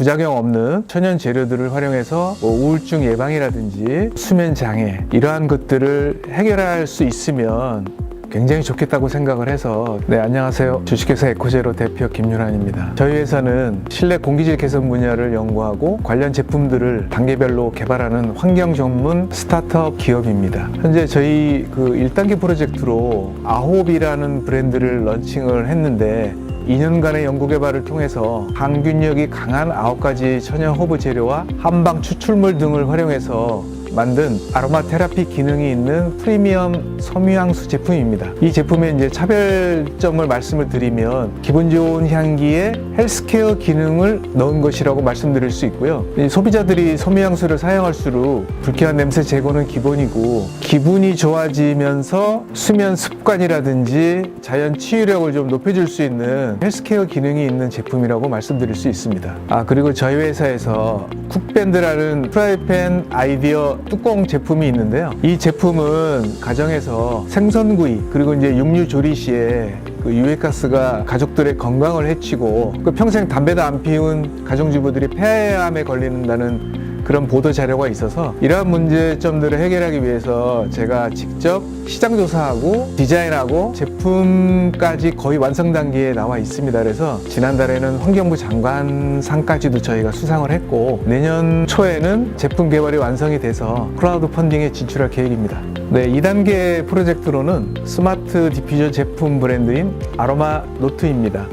부작용 없는 천연 재료들을 활용해서 뭐 우울증 예방이라든지 수면 장애 이러한 것들을 해결할 수 있으면 굉장히 좋겠다고 생각을 해서 네 안녕하세요. 주식회사 에코제로 대표 김윤환입니다. 저희 회사는 실내 공기질 개선 분야를 연구하고 관련 제품들을 단계별로 개발하는 환경 전문 스타트업 기업입니다. 현재 저희 그 1단계 프로젝트로 아홉이라는 브랜드를 런칭을 했는데 2년간의 연구 개발을 통해서 항균력이 강한 9가지 천연 허브 재료와 한방 추출물 등을 활용해서 만든 아로마 테라피 기능이 있는 프리미엄 섬유향수 제품입니다. 이 제품의 이제 차별점을 말씀을 드리면 기분 좋은 향기에 헬스케어 기능을 넣은 것이라고 말씀드릴 수 있고요. 이 소비자들이 섬유향수를 사용할수록 불쾌한 냄새 제거는 기본이고 기분이 좋아지면서 수면 습관이라든지 자연 치유력을 좀 높여줄 수 있는 헬스케어 기능이 있는 제품이라고 말씀드릴 수 있습니다. 아 그리고 저희 회사에서 쿡밴드라는 프라이팬 아이디어 뚜껑 제품이 있는데요. 이 제품은 가정에서 생선구이 그리고 이제 육류 조리 시에 그 유해가스가 가족들의 건강을 해치고 그 평생 담배도 안 피운 가정주부들이 폐암에 걸린다는 그런 보도 자료가 있어서 이러한 문제점들을 해결하기 위해서 제가 직접 시장 조사하고 디자인하고 제품까지 거의 완성 단계에 나와 있습니다. 그래서 지난달에는 환경부 장관상까지도 저희가 수상을 했고 내년 초에는 제품 개발이 완성이 돼서 크라우드 펀딩에 진출할 계획입니다. 네, 2단계 프로젝트로는 스마트 디퓨저 제품 브랜드인 아로마 노트입니다.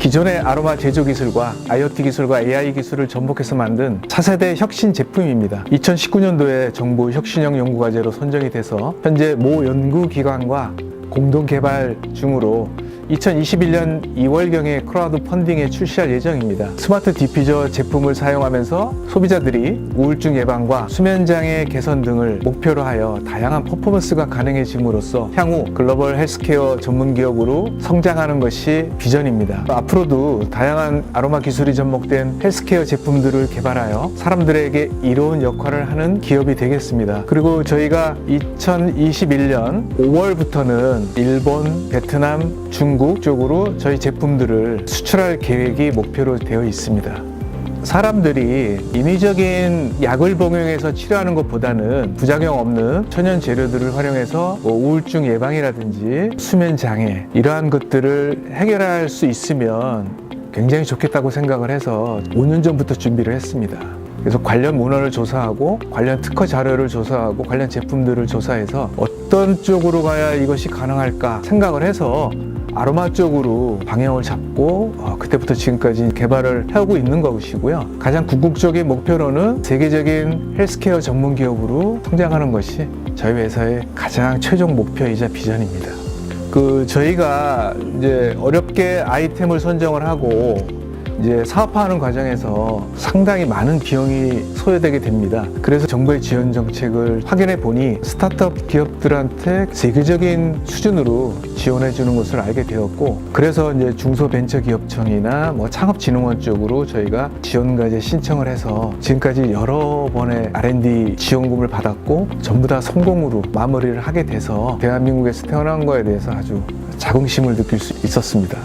기존의 아로마 제조 기술과 IoT 기술과 AI 기술을 접목해서 만든 차세대 혁신 제품입니다. 2019년도에 정부 혁신형 연구과제로 선정이 돼서 현재 모 연구기관과 공동 개발 중으로 2021년 2월경에 크라우드 펀딩에 출시할 예정입니다. 스마트 디퓨저 제품을 사용하면서 소비자들이 우울증 예방과 수면장애 개선 등을 목표로 하여 다양한 퍼포먼스가 가능해짐으로써 향후 글로벌 헬스케어 전문 기업으로 성장하는 것이 비전입니다. 앞으로도 다양한 아로마 기술이 접목된 헬스케어 제품들을 개발하여 사람들에게 이로운 역할을 하는 기업이 되겠습니다. 그리고 저희가 2021년 5월부터는 일본, 베트남, 중국 쪽으로 저희 제품들을 수출할 계획이 목표로 되어 있습니다. 사람들이 인위적인 약을 복용해서 치료하는 것보다는 부작용 없는 천연 재료들을 활용해서 뭐 우울증 예방이라든지 수면 장애 이러한 것들을 해결할 수 있으면 굉장히 좋겠다고 생각을 해서 5년 전부터 준비를 했습니다. 그래서 관련 문헌을 조사하고 관련 특허 자료를 조사하고 관련 제품들을 조사해서 어떤 쪽으로 가야 이것이 가능할까 생각을 해서 아로마 쪽으로 방향을 잡고 어, 그때부터 지금까지 개발을 해오고 있는 것이고요. 가장 궁극적인 목표로는 세계적인 헬스케어 전문 기업으로 성장하는 것이 저희 회사의 가장 최종 목표이자 비전입니다. 그 저희가 이제 어렵게 아이템을 선정을 하고 이제 사업화하는 과정에서 상당히 많은 비용이 소요되게 됩니다. 그래서 정부의 지원 정책을 확인해 보니 스타트업 기업들한테 세계적인 수준으로 지원해 주는 것을 알게 되었고, 그래서 이제 중소벤처기업청이나 뭐 창업진흥원 쪽으로 저희가 지원과제 신청을 해서 지금까지 여러 번의 R&D 지원금을 받았고, 전부 다 성공으로 마무리를 하게 돼서 대한민국에서 태어난 거에 대해서 아주 자긍심을 느낄 수 있었습니다.